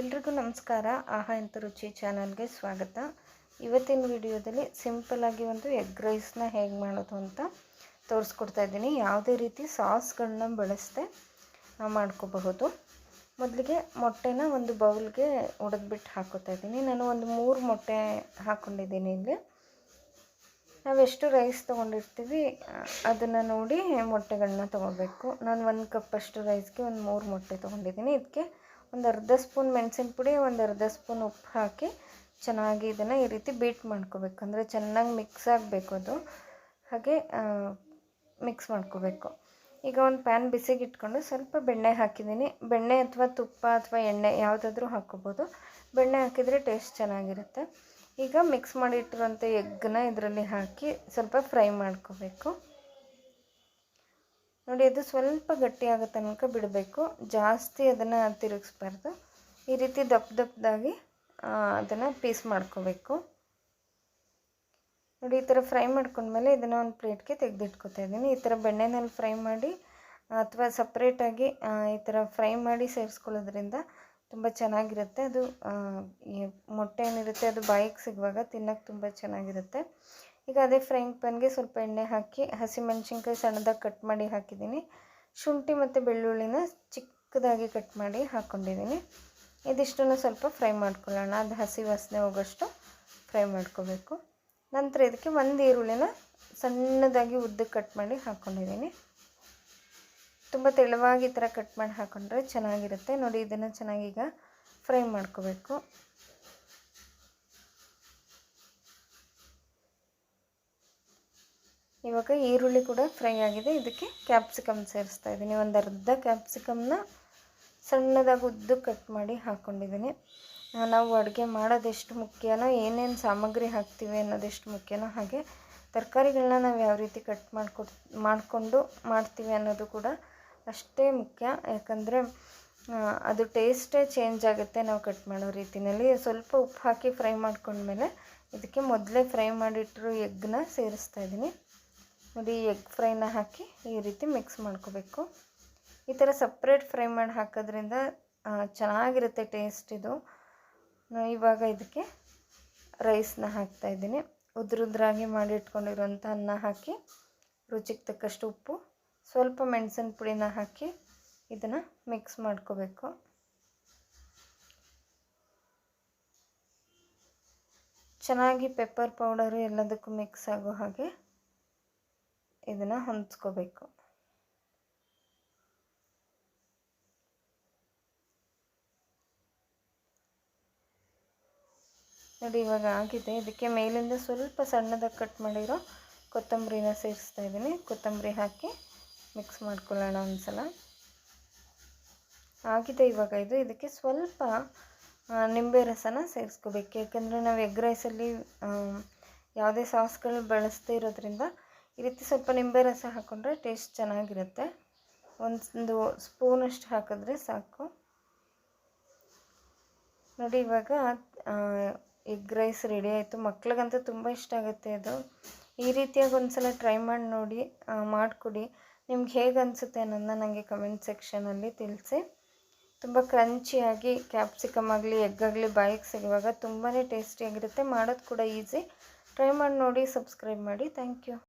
ಎಲ್ರಿಗೂ ನಮಸ್ಕಾರ. ಆಹಾ ಎಂತ ರುಚಿ ಚಾನಲ್ಗೆ ಸ್ವಾಗತ. ಇವತ್ತಿನ ವಿಡಿಯೋದಲ್ಲಿ ಸಿಂಪಲ್ಲಾಗಿ ಒಂದು ಎಗ್ ರೈಸ್ನ ಹೇಗೆ ಮಾಡೋದು ಅಂತ ತೋರಿಸ್ಕೊಡ್ತಾ ಇದ್ದೀನಿ. ಯಾವುದೇ ರೀತಿ ಸಾಸ್ಗಳನ್ನ ಬಳಸದೆ ನಾವು ಮಾಡ್ಕೋಬಹುದು. ಮೊದಲಿಗೆ ಮೊಟ್ಟೆನ ಒಂದು ಬೌಲ್ಗೆ ಒಡೆದ್ಬಿಟ್ಟು ಹಾಕೋತಾ ಇದ್ದೀನಿ. ನಾನು ಒಂದು ಮೂರು ಮೊಟ್ಟೆ ಹಾಕ್ಕೊಂಡಿದ್ದೀನಿ ಇಲ್ಲಿ. ನಾವೆಷ್ಟು ರೈಸ್ ತೊಗೊಂಡಿರ್ತೀವಿ, ಅದನ್ನು ನೋಡಿ ಮೊಟ್ಟೆಗಳನ್ನ ತೊಗೋಬೇಕು ನಾನು ಒಂದು ಕಪ್ಪಷ್ಟು ರೈಸ್ಗೆ ಒಂದು ಮೂರು ಮೊಟ್ಟೆ ತೊಗೊಂಡಿದ್ದೀನಿ. ಇದಕ್ಕೆ ಒಂದು ಅರ್ಧ ಸ್ಪೂನ್ ಮೆಣಸಿನ ಪುಡಿ, ಒಂದು ಅರ್ಧ ಸ್ಪೂನ್ ಉಪ್ಪು ಹಾಕಿ ಚೆನ್ನಾಗಿ ಇದನ್ನು ಈ ರೀತಿ ಬೀಟ್ ಮಾಡ್ಕೋಬೇಕು. ಅಂದರೆ ಚೆನ್ನಾಗಿ ಮಿಕ್ಸ್ ಆಗಬೇಕು ಅದು. ಹಾಗೆ ಮಿಕ್ಸ್ ಮಾಡ್ಕೋಬೇಕು. ಈಗ ಒಂದು ಪ್ಯಾನ್ ಬಿಸಿಗೆ ಇಟ್ಕೊಂಡು ಸ್ವಲ್ಪ ಬೆಣ್ಣೆ ಹಾಕಿದ್ದೀನಿ. ಬೆಣ್ಣೆ ಅಥವಾ ತುಪ್ಪ ಅಥವಾ ಎಣ್ಣೆ ಯಾವುದಾದ್ರೂ ಹಾಕ್ಕೋಬೋದು. ಬೆಣ್ಣೆ ಹಾಕಿದರೆ ಟೇಸ್ಟ್ ಚೆನ್ನಾಗಿರುತ್ತೆ. ಈಗ ಮಿಕ್ಸ್ ಮಾಡಿಟ್ಟಿರುವಂಥ ಎಗ್ಗನ್ನ ಇದರಲ್ಲಿ ಹಾಕಿ ಸ್ವಲ್ಪ ಫ್ರೈ ಮಾಡ್ಕೋಬೇಕು. ನೋಡಿ ಅದು ಸ್ವಲ್ಪ ಗಟ್ಟಿ ಆಗೋ ತನಕ ಬಿಡಬೇಕು. ಜಾಸ್ತಿ ಅದನ್ನು ತಿರುಗಿಸ್ಬಾರ್ದು. ಈ ರೀತಿ ದಪ್ಪ ದಪ್ಪದಾಗಿ ಅದನ್ನು ಪೀಸ್ ಮಾಡ್ಕೋಬೇಕು. ನೋಡಿ, ಈ ಥರ ಫ್ರೈ ಮಾಡ್ಕೊಂಡ್ಮೇಲೆ ಇದನ್ನು ಒಂದು ಪ್ಲೇಟ್ಗೆ ತೆಗೆದಿಟ್ಕೊತಾ ಇದ್ದೀನಿ. ಈ ಥರ ಬೆಣ್ಣೆನಲ್ಲಿ ಫ್ರೈ ಮಾಡಿ, ಅಥವಾ ಸಪ್ರೇಟಾಗಿ ಈ ಥರ ಫ್ರೈ ಮಾಡಿ ಸೇರಿಸ್ಕೊಳ್ಳೋದ್ರಿಂದ ತುಂಬ ಚೆನ್ನಾಗಿರುತ್ತೆ. ಅದು ಮೊಟ್ಟೆ ಏನಿರುತ್ತೆ, ಅದು ಬಾಯಿಗೆ ಸಿಗುವಾಗ ತಿನ್ನೋಕ್ಕೆ ತುಂಬ ಚೆನ್ನಾಗಿರುತ್ತೆ. ಈಗ ಅದೇ ಫ್ರೈಂಗ್ ಪ್ಯಾನ್ಗೆ ಸ್ವಲ್ಪ ಎಣ್ಣೆ ಹಾಕಿ, ಹಸಿಮೆಣ್ಸಿನ್ಕಾಯಿ ಸಣ್ಣದಾಗಿ ಕಟ್ ಮಾಡಿ ಹಾಕಿದ್ದೀನಿ. ಶುಂಠಿ ಮತ್ತು ಬೆಳ್ಳುಳ್ಳಿನ ಚಿಕ್ಕದಾಗಿ ಕಟ್ ಮಾಡಿ ಹಾಕ್ಕೊಂಡಿದ್ದೀನಿ ಇದಿಷ್ಟನ್ನು ಸ್ವಲ್ಪ ಫ್ರೈ ಮಾಡ್ಕೊಳ್ಳೋಣ. ಅದು ಹಸಿ ವಾಸನೆ ಹೋಗೋಷ್ಟು ಫ್ರೈ ಮಾಡ್ಕೋಬೇಕು. ನಂತರ ಇದಕ್ಕೆ ಒಂದು ಈರುಳ್ಳಿನ ಸಣ್ಣದಾಗಿ ಉದ್ದಕ್ಕೆ ಕಟ್ ಮಾಡಿ ಹಾಕ್ಕೊಂಡಿದ್ದೀನಿ ತುಂಬ ತೆಳುವಾಗಿ ಈ ಥರ ಕಟ್ ಮಾಡಿ ಹಾಕ್ಕೊಂಡ್ರೆ ಚೆನ್ನಾಗಿರುತ್ತೆ. ನೋಡಿ, ಇದನ್ನು ಚೆನ್ನಾಗಿ ಈಗ ಫ್ರೈ ಮಾಡ್ಕೋಬೇಕು. ಇವಾಗ ಈರುಳ್ಳಿ ಕೂಡ ಫ್ರೈ ಆಗಿದೆ. ಇದಕ್ಕೆ ಕ್ಯಾಪ್ಸಿಕಮ್ ಸೇರಿಸ್ತಾ ಇದ್ದೀನಿ. ಒಂದು ಅರ್ಧ ಕ್ಯಾಪ್ಸಿಕಮ್ನ ಸಣ್ಣದಾಗಿ ಉದ್ದು ಕಟ್ ಮಾಡಿ ಹಾಕ್ಕೊಂಡಿದ್ದೀನಿ ನಾವು ಅಡುಗೆ ಮಾಡೋದೆಷ್ಟು ಮುಖ್ಯನೋ, ಏನೇನು ಸಾಮಗ್ರಿ ಹಾಕ್ತೀವಿ ಅನ್ನೋದೆಷ್ಟು ಮುಖ್ಯನೋ ಹಾಗೆ ತರಕಾರಿಗಳನ್ನ ನಾವು ಯಾವ ರೀತಿ ಕಟ್ ಮಾಡ್ಕೊಡ್, ಮಾಡಿಕೊಂಡು ಮಾಡ್ತೀವಿ ಅನ್ನೋದು ಕೂಡ ಅಷ್ಟೇ ಮುಖ್ಯ. ಯಾಕಂದರೆ ಅದು ಟೇಸ್ಟೇ ಚೇಂಜ್ ಆಗುತ್ತೆ ನಾವು ಕಟ್ ಮಾಡೋ ರೀತಿಯಲ್ಲಿ ಸ್ವಲ್ಪ ಉಪ್ಪು ಹಾಕಿ ಫ್ರೈ ಮಾಡ್ಕೊಂಡ್ಮೇಲೆ ಇದಕ್ಕೆ ಮೊದಲೇ ಫ್ರೈ ಮಾಡಿಟ್ಟರು ಎಗ್ನ ಸೇರಿಸ್ತಾ ಇದ್ದೀನಿ. ನೋಡಿ ಎಗ್ ಫ್ರೈನ ಹಾಕಿ ಈ ರೀತಿ ಮಿಕ್ಸ್ ಮಾಡ್ಕೋಬೇಕು. ಈ ಥರ ಸಪ್ರೇಟ್ ಫ್ರೈ ಮಾಡಿ ಹಾಕೋದ್ರಿಂದ ಚೆನ್ನಾಗಿರುತ್ತೆ ಟೇಸ್ಟ್ ಇದು. ಇವಾಗ ಇದಕ್ಕೆ ರೈಸ್ನ ಹಾಕ್ತಾಯಿದ್ದೀನಿ ಉದ್ರುದ್ರಾಗಿ ಮಾಡಿ ಇಟ್ಕೊಂಡಿರೋಂಥ ಅನ್ನ ಹಾಕಿ, ರುಚಿಗೆ ತಕ್ಕಷ್ಟು ಉಪ್ಪು, ಸ್ವಲ್ಪ ಮೆಣಸಿನ ಪುಡಿನ ಹಾಕಿ ಇದನ್ನು ಮಿಕ್ಸ್ ಮಾಡ್ಕೋಬೇಕು. ಚೆನ್ನಾಗಿ ಪೆಪ್ಪರ್ ಪೌಡರು ಎಲ್ಲದಕ್ಕೂ ಮಿಕ್ಸ್ ಆಗೋ ಹಾಗೆ ಇದನ್ನು ಹೊಂದ್ಕೋಬೇಕು. ನೋಡಿ, ಇವಾಗ ಆಗಿದೆ. ಇದಕ್ಕೆ ಮೇಲಿಂದ ಸ್ವಲ್ಪ ಸಣ್ಣದಾಗಿ ಕಟ್ ಮಾಡಿರೋ ಕೊತ್ತಂಬರಿನ ಸೇರಿಸ್ತಾ ಇದ್ದೀನಿ. ಕೊತ್ತಂಬರಿ ಹಾಕಿ ಮಿಕ್ಸ್ ಮಾಡ್ಕೊಳ್ಳೋಣ ಒಂದ್ಸಲ. ಆಗಿದೆ ಇವಾಗ ಇದು. ಇದಕ್ಕೆ ಸ್ವಲ್ಪ ನಿಂಬೆ ರಸನ ಸೇರಿಸ್ಕೋಬೇಕು. ಯಾಕೆಂದರೆ ನಾವು ಎಗ್ ರೈಸಲ್ಲಿ ಯಾವುದೇ ಸಾಸ್ಗಳು ಬಳಸದೇ ಇರೋದ್ರಿಂದ ಈ ರೀತಿ ಸ್ವಲ್ಪ ನಿಂಬೆ ರಸ ಹಾಕ್ಕೊಂಡ್ರೆ ಟೇಸ್ಟ್ ಚೆನ್ನಾಗಿರುತ್ತೆ. ಒಂದು ಸ್ಪೂನಷ್ಟು ಹಾಕಿದ್ರೆ ಸಾಕು. ನೋಡಿ, ಇವಾಗ ಎಗ್ ರೈಸ್ ರೆಡಿ ಆಯಿತು. ಮಕ್ಳಿಗಂತೂ ತುಂಬ ಇಷ್ಟ ಆಗುತ್ತೆ ಅದು. ಈ ರೀತಿಯಾಗಿ ಒಂದು ಸಲ ಟ್ರೈ ಮಾಡಿ ನೋಡಿ ಮಾಡಿಕೊಡಿ. ನಿಮ್ಗೆ ಹೇಗೆ ಅನಿಸುತ್ತೆ ಅನ್ನೋದನ್ನ ನನಗೆ ಕಮೆಂಟ್ ಸೆಕ್ಷನಲ್ಲಿ ತಿಳಿಸಿ. ತುಂಬ ಕ್ರಂಚಿಯಾಗಿ ಕ್ಯಾಪ್ಸಿಕಮ್ ಆಗಲಿ ಎಗ್ ಆಗಲಿ ಬಾಯಿಗೆ ಸಿಗುವಾಗ ತುಂಬಾ ಟೇಸ್ಟಿಯಾಗಿರುತ್ತೆ ಮಾಡೋದು ಕೂಡ ಈಸಿ ಟ್ರೈ ಮಾಡಿ ನೋಡಿ ಸಬ್ಸ್ಕ್ರೈಬ್ ಮಾಡಿ. Thank you